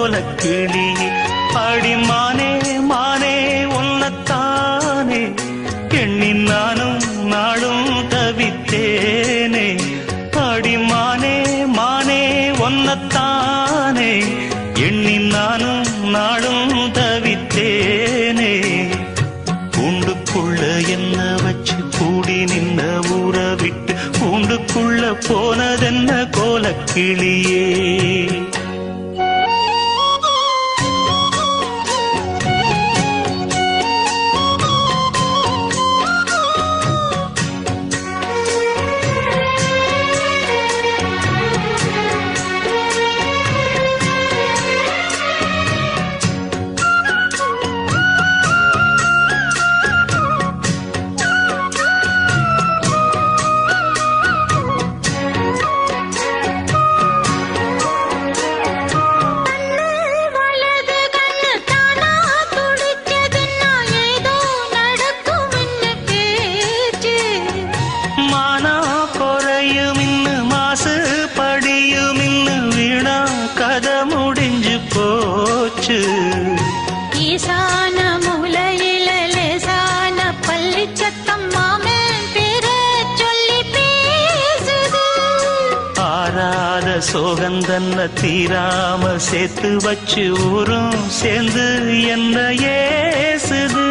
கோலக்கிளி அடி மானே மானே உன்னத்தானே எண்ணி நானும் நாளும் தவித்தேனே. அடி மானே மானே ஒன்னத்தானே எண்ணி நானும் நாளும் தவித்தேனே. கூண்டுக்குள்ள என்ன வச்சு கூடி நின்ன ஊற விட்டு கூண்டுக்குள்ள போனதென்ன கோலக்கிளியே. சோகந்தன்ன தீராம சேர்த்து வச்சு ஊரும் சேர்ந்து என்ன ஏசுது?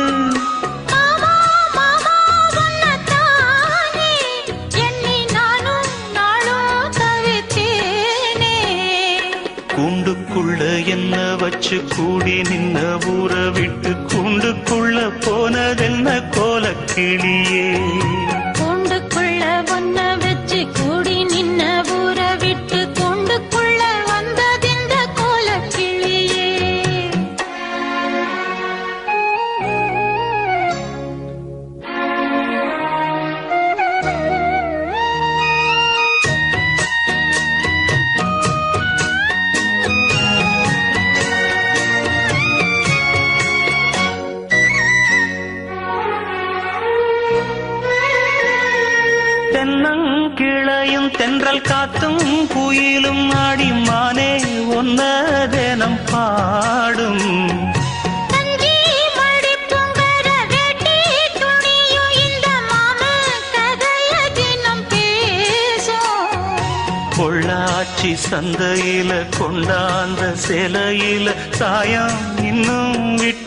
கூண்டுக்குள்ள என்ன வச்சு கூடி நின்ன ஊற விட்டு கூண்டுக்குள்ள போனதென்ன கோலக்கிளியே? தென்னங்கிளையும் தென்றல் காத்தும் குயிலும் ஆடிமானே ஒன்ன தினம் பாடும். பொள்ளாச்சி சந்தையில கொண்டாந்த சிலையில சாயம் இன்னும் விட்டு